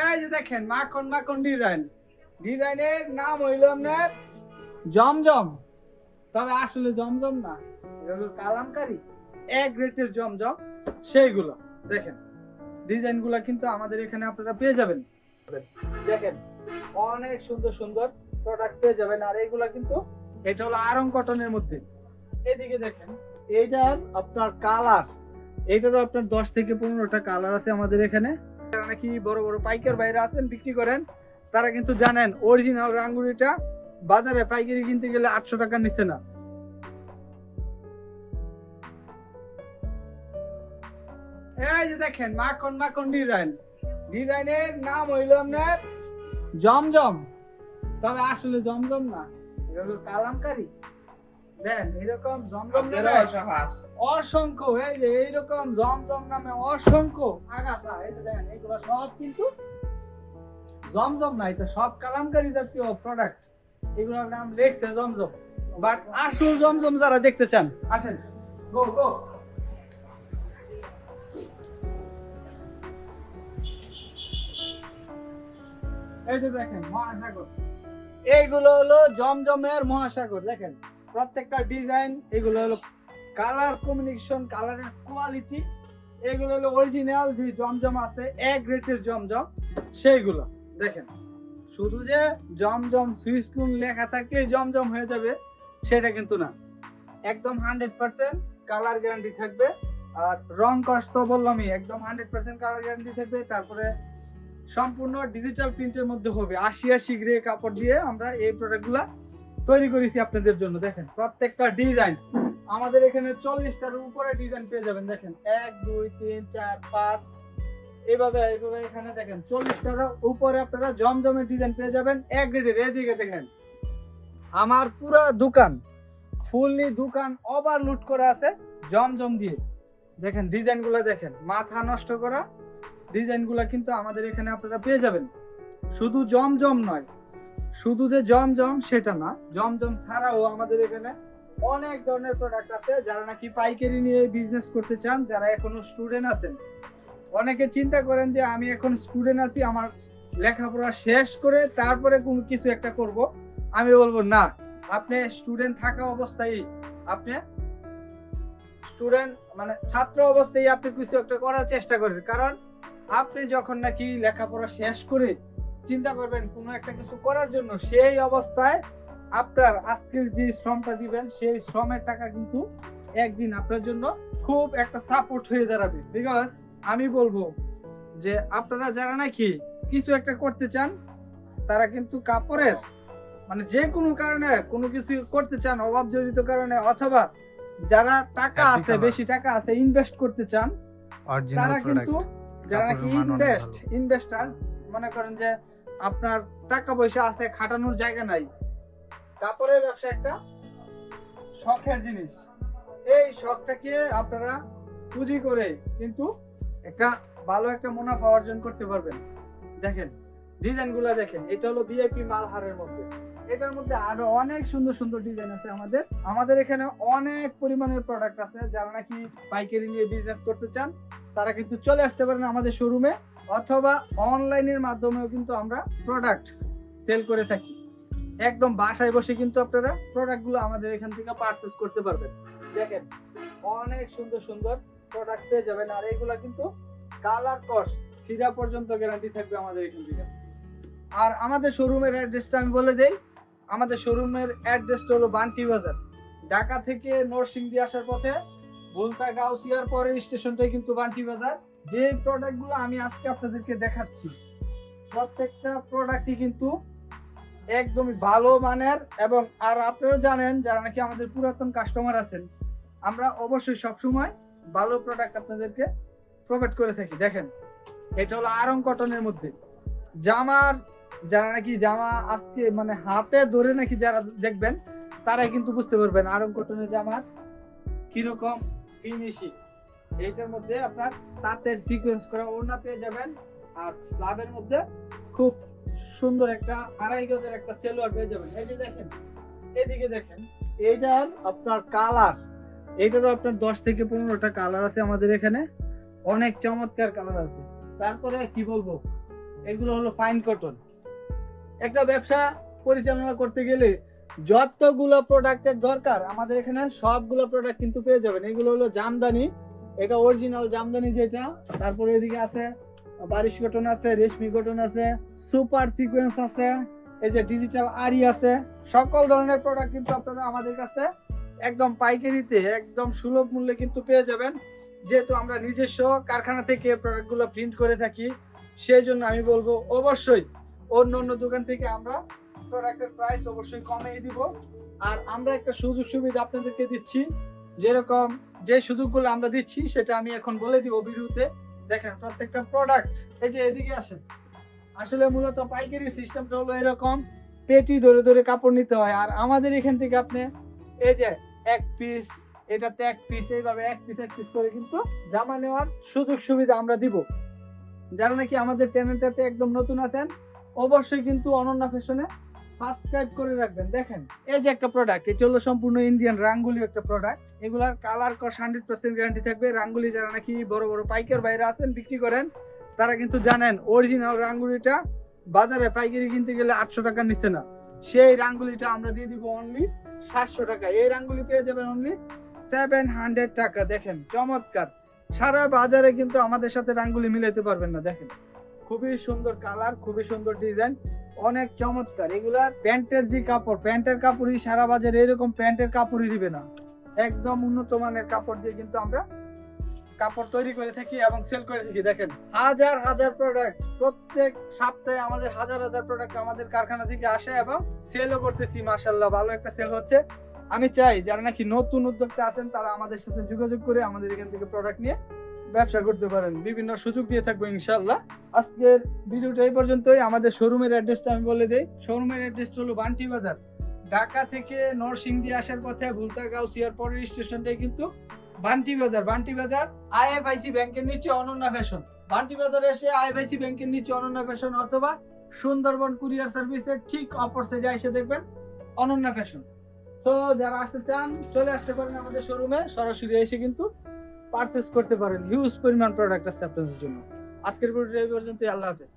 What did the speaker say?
এই যে দেখেন, মাখন মাখন ডিজাইন। ডিজাইনের নাম হইল আপনার জমজম। তবে আসলে জমজম না, এটা হলো কালামকারি এক রেটের জমজম, সেইগুলো। দেখেন, ডিজাইনগুলো কিন্তু আমাদের এখানে আপনারা পেয়ে যাবেন। দেখেন, অনেক সুন্দর সুন্দর প্রোডাক্ট পেয়ে যাবেন, আর এইগুলা কিন্তু এটা হলো আরং কটনের মধ্যে। এদিকে দেখেন, এইটার আপনার কালার এইটারও আপনার দশ থেকে পনেরোটা কালার আছে আমাদের এখানে। নাকি বড় বড় পাইকার বাইরে আছেন, বিক্রি করেন, তারা কিন্তু জানেন অরিজিনাল রাঙ্গুরিটা বাজারে পাইকারি কিনতে গেলে আটশো টাকার নিচে না। এই যে দেখেন, মাখন মাখন ডিজাইন। ডিজাইনের নাম হইল আপনার জমজম। তবে আসলে জমজম না এটা হলো কালামকারি। দেন এরকম জমজম অসংখ্য এই যে এইরকম জমজম নামে অসংখ্য আগাছা এই যে দেখেন এগুলো সব কিন্তু জমজম না এটা সব কালামকারি জাতীয় প্রোডাক্ট এগুলোর নাম লেখছে জমজম। বাট আসল জমজম যারা দেখতে চান আসেন। গো গো এই যে দেখেন মহাসাগর। এইগুলো হলো জমজমের মহাসাগর দেখেন। প্রত্যেকটা ডিজাইন এগুলো হলো কালার কম্বিনেশন কালারের কোয়ালিটি এগুলো হলো অরিজিনাল যে জমজম আছে এক রেটের জমজম, সেইগুলো। দেখেন, শুধু যে জমজম সুইসলুন লেখা থাকলেই জমজম হয়ে যাবে, সেটা কিন্তু না। একদম হান্ড্রেড পার্সেন্ট কালার গ্যারান্টি থাকবে, আর রং কষ্ট বললামই, একদম হান্ড্রেড পার্সেন্ট কালার গ্যারান্টি থাকবে, তারপরে সম্পূর্ণ ডিজিটাল প্রিন্টের মধ্যে হবে। আশি আশি গ্রে কাপড় দিয়ে আমরা এই প্রোডাক্টগুলা তৈরি করেছি আপনাদের জন্য, দেখেন, প্রত্যেকটা ডিজাইন আমাদের এখানে চল্লিশটার উপরে ডিজাইন পেয়ে যাবেন, দেখেন, এক, দুই, তিন, চার, পাঁচ এইভাবে এইভাবে এখানে দেখেন, চল্লিশটার উপরে আপনারা জমজমের ডিজাইন পেয়ে যাবেন, এক গ্রেডের এদিকে দেখেন, আমার পুরো দোকান ফুললি দোকান ওভারলুট করা আছে জমজম দিয়ে। দেখেন ডিজাইনগুলো দেখেন, মাথা নষ্ট করা ডিজাইনগুলো কিন্তু আমাদের এখানে আপনারা পেয়ে যাবেন। শুধু জমজম নয় শুধু যে জমজম সেটা না। জমজম ছাড়াও আমাদের এখানে অনেক ধরনের প্রোডাক্ট আছে যারা নাকি পাইকারি নিয়ে বিজনেস করতে চান, যারা এখনও স্টুডেন্ট আছেন। অনেকে চিন্তা করেন যে আমি এখন স্টুডেন্ট আছি, আমার লেখাপড়া শেষ করে তারপরে কোনো কিছু একটা করব। আমি বলব, না, আপনি স্টুডেন্ট থাকা অবস্থায়, আপনি স্টুডেন্ট মানে ছাত্র অবস্থায় আপনি কিছু একটা করার চেষ্টা করেন। কারণ আপনি যখন নাকি লেখাপড়া শেষ করে চিন্তা করবেন কোনো একটা কিছু করার জন্য সেই অবস্থায় আপনার আজকের যে শ্রমটা দিবেন সেই শ্রমের টাকা কিন্তু একদিন আপনার জন্য খুব একটা সাপোর্ট হয়ে দাঁড়াবে বিকজ আমি বলব যে আপনারা যারা নাকি কিছু একটা করতে চান তারা কিন্তু কাপড়ের মানে যে কোনো কারণে কোনো কিছু করতে চান অভাব জড়িত কারণে অথবা যারা টাকা আছে বেশি টাকা আছে ইনভেস্ট করতে চান তারা কিন্তু যারা নাকি ইনভেস্ট। ইনভেস্টার মনে করেন যে আপনার টাকা পয়সা আছে, খাটানোর জায়গা নাই। কাপড়ের ব্যবসা একটা শখের জিনিস। এই শখটাকে আপনারা পুঁজি করে কিন্তু একটা ভালো একটা মুনাফা অর্জন করতে পারবেন। দেখেন, ডিজাইনগুলো দেখেন, এটা হলো ভিআইপি মালহারের মধ্যে। এটার মধ্যে আরও অনেক সুন্দর সুন্দর ডিজাইন আছে আমাদের। আমাদের এখানে অনেক পরিমাণের প্রোডাক্ট আছে, যারা নাকি পাইকারি নিয়ে বিজনেস করতে চান। তারা কিন্তু চলে আসতে পারেন আমাদের শোরুমে অথবা অনলাইনের মাধ্যমেও কিন্তু আমরা প্রোডাক্ট সেল করে থাকি। একদম বাসায় বসে কিন্তু আপনারা প্রোডাক্টগুলো আমাদের এখান থেকে পারচেস করতে পারবেন। দেখেন, অনেক সুন্দর সুন্দর প্রোডাক্ট পেয়ে যাবেন। আর এগুলা কিন্তু কালার কস সিরা পর্যন্ত গ্যারান্টি থাকবে আমাদের এখান থেকে। আর আমাদের শোরুমের অ্যাড্রেসটা আমি বলে দেই, আমাদের শোরুমের অ্যাড্রেসটা হলো বান্টি বাজার। ঢাকা থেকে নরসিংদী আসার পথে ভুলতা গাউসিয়ার পরের স্টেশনটাই কিন্তু বান্টি বাজার। যে প্রোডাক্টগুলো আমি আজকে আপনাদেরকে দেখাচ্ছি, প্রত্যেকটা প্রোডাক্টই কিন্তু একদমই ভালো মানের এবং আর আপনারা জানেন যারা নাকি আমাদের পুরাতন কাস্টমার আছেন, আমরা অবশ্যই সবসময় ভালো প্রোডাক্ট আপনাদেরকে প্রোভাইড করে থাকি। দেখেন, এটা হলো আরং কটনের মধ্যে। জামার, যারা নাকি জামা আজকে মানে হাতে ধরে নাকি যারা দেখবেন, তারাই কিন্তু বুঝতে পারবেন আরং কটনের জামার কীরকম ফিনিশিং এইটার মধ্যে আপনার তাঁতের সিকোয়েন্স করা ওড়না পেয়ে যাবেন। আর স্লাবের মধ্যে খুব সুন্দর একটা আড়াই গজের একটা সেলোয়ার পেয়ে যাবেন। এই যে দেখেন, এদিকে দেখেন, এইটার আপনার কালার এইটারও আপনার দশ থেকে পনেরোটা কালার আছে আমাদের এখানে। অনেক চমৎকার কালার আছে। তারপরে কি বলব, এগুলো হলো ফাইন কটন একটা ব্যবসা পরিচালনা করতে গেলে যতগুলো প্রোডাক্টের দরকার, আমাদের এখানে সবগুলো প্রোডাক্ট কিন্তু পেয়ে যাবেন। এগুলো হলো জামদানি, এটা অরিজিনাল জামদানি যেটা, তারপরে এদিকে আছে, বারিশ কটন আছে, রেশমি কটন আছে সুপার সিকোয়েন্স আছে, এই যে ডিজিটাল আরি আছে, সকল ধরনের প্রোডাক্ট কিন্তু আপনারা আমাদের কাছে একদম পাইকারিতে, একদম সুলভ মূল্যে কিন্তু পেয়ে যাবেন। যেহেতু আমরা নিজস্ব কারখানা থেকে প্রোডাক্টগুলো প্রিন্ট করে থাকি, সেই জন্য আমি বলব অবশ্যই অন্য অন্য দোকান থেকে আমরা প্রোডাক্টের প্রাইস অবশ্যই কমিয়ে দিব। আর আমরা একটা সুযোগ সুবিধা আপনাদেরকে দিচ্ছি। যেরকম যে সুযোগগুলো আমরা দিচ্ছি, সেটা আমি এখন বলে দিব ভিডিওতে। দেখেন, প্রত্যেকটা প্রোডাক্ট এই যে এদিকে আসেন। আসলে মূলত পাইকারি সিস্টেমটা হলো এরকম, পেটি ধরে ধরে কাপড় নিতে হয়। আর আমাদের এখান থেকে আপনি এই যে এক পিস এটাতে এক পিস এইভাবে এক পিস এক পিস করে কিন্তু জামা নেওয়ার সুযোগ সুবিধা আমরা দিব। যারা নাকি আমাদের চ্যানেলটাতে একদম নতুন আছেন, অবশ্যই কিন্তু অনন্যা ফ্যাশনে সাবস্ক্রাইব করে রাখবেন। দেখেন, এই যে একটা প্রোডাক্ট এটি হলো সম্পূর্ণ ইন্ডিয়ান রাঙ্গুলি একটা প্রোডাক্ট এগুলার কালার কস হান্ড্রেড পার্সেন্ট গ্যারান্টি থাকবে। রাঙ্গুলি যারা নাকি বড় বড় পাইকার বাইরে আছেন, বিক্রি করেন, তারা কিন্তু জানেন অরিজিনাল রাঙ্গুলিটা বাজারে পাইকারি কিনতে গেলে আটশো টাকার নিচে না। সেই রাঙ্গুলিটা আমরা দিয়ে দিব অনলি সাতশো টাকা। এই রাঙ্গুলি পেয়ে যাবেন অনলি সেভেন হান্ড্রেড টাকা। দেখেন, চমৎকার। সারা বাজারে কিন্তু আমাদের সাথে রাঙ্গুলি মিলাইতে পারবেন না। দেখেন, খুবই সুন্দর কালার খুবই সুন্দর ডিজাইন অনেক চমৎকার। এগুলার প্যান্টের যে কাপড়, প্যান্টের কাপড়ই সারা বাজারে এরকম প্যান্টের কাপড়ই দিবে না। একদম উন্নত মানের কাপড় দিয়ে কিন্তু আমরা কাপড় তৈরি করে থাকি এবং সেল করে থাকি। দেখেন, হাজার হাজার প্রোডাক্ট প্রত্যেক সপ্তাহে আমাদের হাজার হাজার প্রোডাক্ট আমাদের কারখানা থেকে আসে এবং সেলও করতেছি মার্শাল্লাহ ভালো একটা সেল হচ্ছে। আমি চাই যারা নাকি নতুন উদ্যোক্তা আছেন, তারা আমাদের সাথে যোগাযোগ করে আমাদের এখান থেকে প্রোডাক্ট নিয়ে ব্যবসা করতে পারেন। বিভিন্ন সুযোগ দিয়ে থাকব ইনশাল্লাহ আজকের ভিডিওটা এই পর্যন্তই। আমাদের শোরুমের অ্যাড্রেসটা আমি বলে দিই। শোরুমের অ্যাড্রেসটা হলো বান্টি বাজার। ঢাকা থেকে নরসিংদী আসার পথে ভুলতা গাউসিয়ার পরের স্টেশনটাই কিন্তু বান্টি বাজার। বান্টি বাজার আইএফআইসি ব্যাংকের নিচে অনন্যা ফ্যাশন। বান্টি বাজারে এসে আইএফআইসি ব্যাংকের নিচে অনন্যা ফ্যাশন অথবা সুন্দরবন কুরিয়ার সার্ভিসের ঠিক অপর সাইডে এসে দেখবেন অনন্যা ফ্যাশন। তো যারা আসতে চান, চলে আসতে পারেন আমাদের শোরুমে। সরাসরি এসে কিন্তু পারচেস করতে পারেন। হিউজ পরিমাণ প্রোডাক্ট আছে আপনাদের জন্য। আজকের পর্যন্ত আল্লাহ হাফেজ।